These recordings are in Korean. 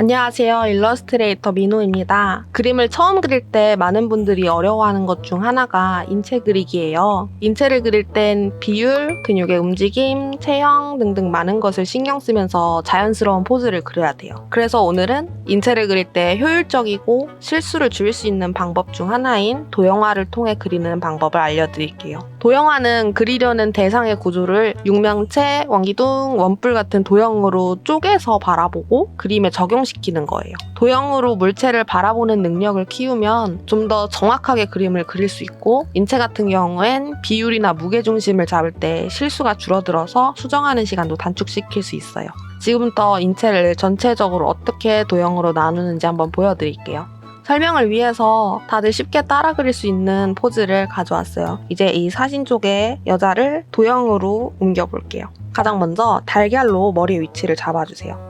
안녕하세요. 일러스트레이터 민호입니다. 그림을 처음 그릴 때 많은 분들이 어려워하는 것 중 하나가 인체 그리기예요. 인체를 그릴 땐 비율, 근육의 움직임, 체형 등등 많은 것을 신경 쓰면서 자연스러운 포즈를 그려야 돼요. 그래서 오늘은 인체를 그릴 때 효율적이고 실수를 줄일 수 있는 방법 중 하나인 도형화를 통해 그리는 방법을 알려드릴게요. 도형화는 그리려는 대상의 구조를 육명체, 원기둥, 원뿔 같은 도형으로 쪼개서 바라보고 그림에 적용 시키는 거예요. 도형으로 물체를 바라보는 능력을 키우면 좀 더 정확하게 그림을 그릴 수 있고 인체 같은 경우엔 비율이나 무게 중심을 잡을 때 실수가 줄어들어서 수정하는 시간도 단축시킬 수 있어요. 지금부터 인체를 전체적으로 어떻게 도형으로 나누는지 한번 보여드릴게요. 설명을 위해서 다들 쉽게 따라 그릴 수 있는 포즈를 가져왔어요. 이제 이 사진 쪽에 여자를 도형으로 옮겨볼게요. 가장 먼저 달걀로 머리 위치를 잡아주세요.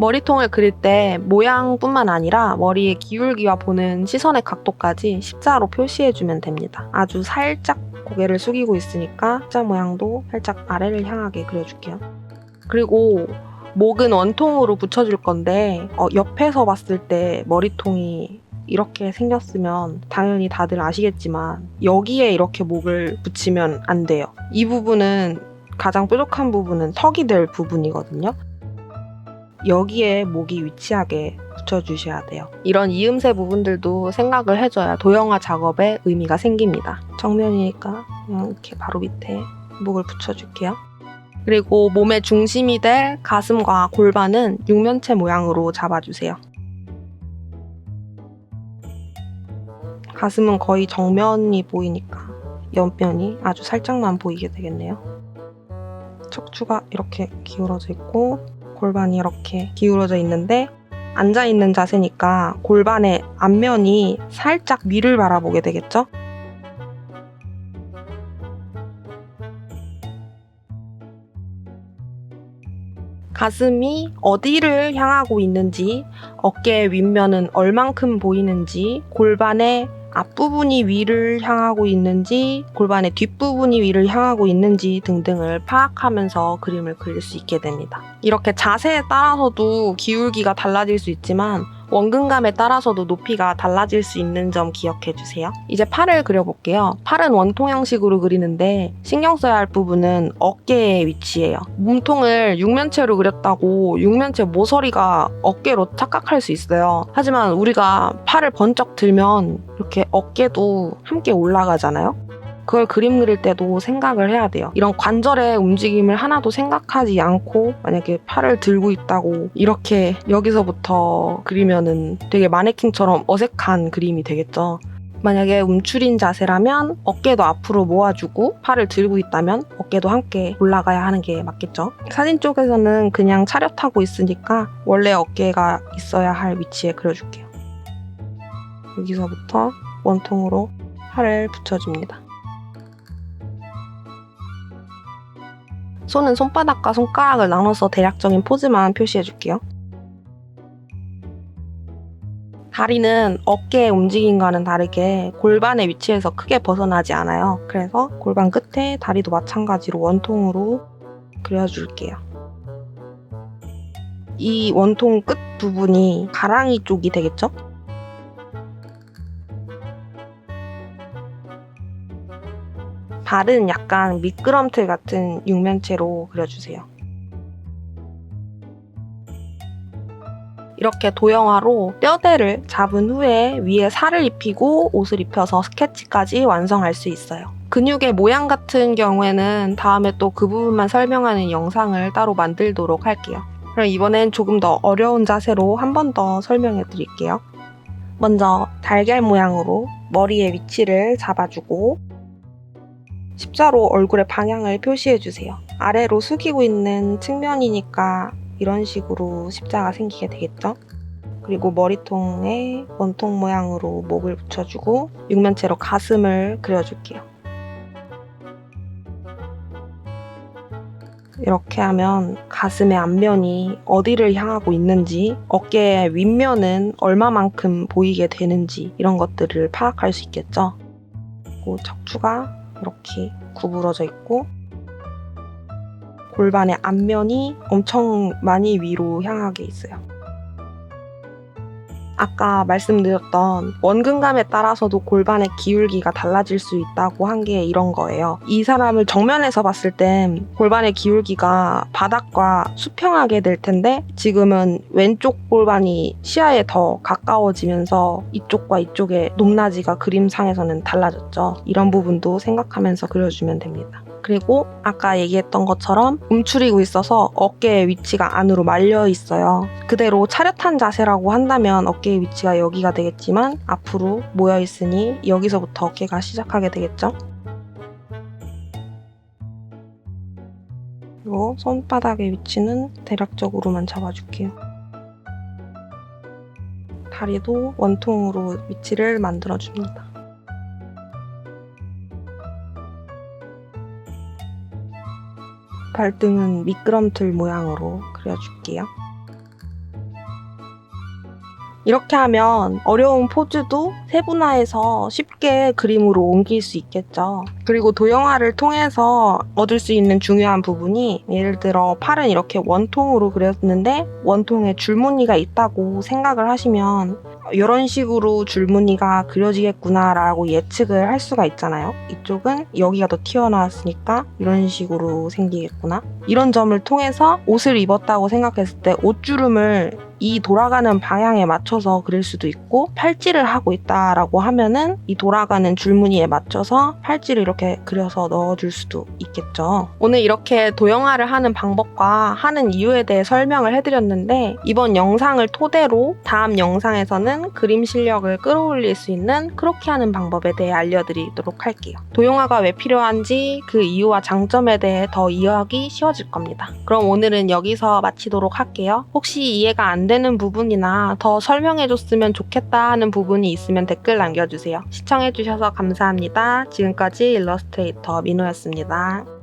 머리통을 그릴 때 모양뿐만 아니라 머리의 기울기와 보는 시선의 각도까지 십자로 표시해주면 됩니다. 아주 살짝 고개를 숙이고 있으니까 십자 모양도 살짝 아래를 향하게 그려줄게요. 그리고 목은 원통으로 붙여줄 건데 어, 옆에서 봤을 때 머리통이 이렇게 생겼으면 당연히 다들 아시겠지만 여기에 이렇게 목을 붙이면 안 돼요. 이 부분은 가장 뾰족한 부분은 턱이 될 부분이거든요. 여기에 목이 위치하게 붙여주셔야 돼요. 이런 이음새 부분들도 생각을 해줘야 도형화 작업에 의미가 생깁니다. 정면이니까 그냥 이렇게 바로 밑에 목을 붙여줄게요. 그리고 몸의 중심이 될 가슴과 골반은 육면체 모양으로 잡아주세요. 가슴은 거의 정면이 보이니까 옆면이 아주 살짝만 보이게 되겠네요. 척추가 이렇게 기울어져 있고 골반이 이렇게 기울어져 있는데 앉아 있는 자세니까 골반의 앞면이 살짝 위를 바라보게 되겠죠? 가슴이 어디를 향하고 있는지, 어깨의 윗면은 얼만큼 보이는지, 골반의 앞부분이 위를 향하고 있는지, 골반의 뒷부분이 위를 향하고 있는지 등등을 파악하면서 그림을 그릴 수 있게 됩니다. 이렇게 자세에 따라서도 기울기가 달라질 수 있지만 원근감에 따라서도 높이가 달라질 수 있는 점 기억해 주세요. 이제 팔을 그려볼게요. 팔은 원통 형식으로 그리는데 신경 써야 할 부분은 어깨의 위치예요. 몸통을 육면체로 그렸다고 육면체 모서리가 어깨로 착각할 수 있어요. 하지만 우리가 팔을 번쩍 들면 이렇게 어깨도 함께 올라가잖아요. 그걸 그림 그릴 때도 생각을 해야 돼요. 이런 관절의 움직임을 하나도 생각하지 않고 만약에 팔을 들고 있다고 이렇게 여기서부터 그리면은 되게 마네킹처럼 어색한 그림이 되겠죠. 만약에 움츠린 자세라면 어깨도 앞으로 모아주고 팔을 들고 있다면 어깨도 함께 올라가야 하는 게 맞겠죠. 사진 쪽에서는 그냥 차렷하고 있으니까 원래 어깨가 있어야 할 위치에 그려줄게요. 여기서부터 원통으로 팔을 붙여줍니다. 손은 손바닥과 손가락을 나눠서 대략적인 포즈만 표시해 줄게요. 다리는 어깨의 움직임과는 다르게 골반의 위치에서 크게 벗어나지 않아요. 그래서 골반 끝에 다리도 마찬가지로 원통으로 그려줄게요. 이 원통 끝 부분이 가랑이 쪽이 되겠죠? 발은 약간 미끄럼틀 같은 육면체로 그려주세요. 이렇게 도형화로 뼈대를 잡은 후에 위에 살을 입히고 옷을 입혀서 스케치까지 완성할 수 있어요. 근육의 모양 같은 경우에는 다음에 또 그 부분만 설명하는 영상을 따로 만들도록 할게요. 그럼 이번엔 조금 더 어려운 자세로 한 번 더 설명해 드릴게요. 먼저 달걀 모양으로 머리의 위치를 잡아주고 십자로 얼굴의 방향을 표시해 주세요. 아래로 숙이고 있는 측면이니까 이런 식으로 십자가 생기게 되겠죠? 그리고 머리통에 원통 모양으로 목을 붙여주고 육면체로 가슴을 그려줄게요. 이렇게 하면 가슴의 앞면이 어디를 향하고 있는지, 어깨의 윗면은 얼마만큼 보이게 되는지 이런 것들을 파악할 수 있겠죠? 그리고 척추가 이렇게 구부러져 있고 골반의 앞면이 엄청 많이 위로 향하게 있어요. 아까 말씀드렸던 원근감에 따라서도 골반의 기울기가 달라질 수 있다고 한 게 이런 거예요. 이 사람을 정면에서 봤을 땐 골반의 기울기가 바닥과 수평하게 될 텐데 지금은 왼쪽 골반이 시야에 더 가까워지면서 이쪽과 이쪽의 높낮이가 그림상에서는 달라졌죠. 이런 부분도 생각하면서 그려주면 됩니다. 그리고 아까 얘기했던 것처럼 움츠리고 있어서 어깨의 위치가 안으로 말려 있어요. 그대로 차렷한 자세라고 한다면 어깨의 위치가 여기가 되겠지만 앞으로 모여 있으니 여기서부터 어깨가 시작하게 되겠죠. 그리고 손바닥의 위치는 대략적으로만 잡아줄게요. 다리도 원통으로 위치를 만들어줍니다. 발등은 미끄럼틀 모양으로 그려줄게요. 이렇게 하면 어려운 포즈도 세분화해서 쉽게 그림으로 옮길 수 있겠죠. 그리고 도형화를 통해서 얻을 수 있는 중요한 부분이 예를 들어 팔은 이렇게 원통으로 그렸는데 원통에 줄무늬가 있다고 생각을 하시면 이런 식으로 줄무늬가 그려지겠구나라고 예측을 할 수가 있잖아요. 이쪽은 여기가 더 튀어나왔으니까 이런 식으로 생기겠구나. 이런 점을 통해서 옷을 입었다고 생각했을 때 옷주름을 이 돌아가는 방향에 맞춰서 그릴 수도 있고 팔찌를 하고 있다라고 하면은 이 돌아가는 줄무늬에 맞춰서 팔찌를 이렇게 그려서 넣어줄 수도 있겠죠. 오늘 이렇게 도형화를 하는 방법과 하는 이유에 대해 설명을 해드렸는데 이번 영상을 토대로 다음 영상에서는 그림 실력을 끌어올릴 수 있는 크로키하는 방법에 대해 알려드리도록 할게요. 도형화가 왜 필요한지 그 이유와 장점에 대해 더 이해하기 쉬워 질 겁니다. 그럼 오늘은 여기서 마치도록 할게요. 혹시 이해가 안 되는 부분이나 더 설명해줬으면 좋겠다 하는 부분이 있으면 댓글 남겨주세요. 시청해주셔서 감사합니다. 지금까지 일러스트레이터 민호였습니다.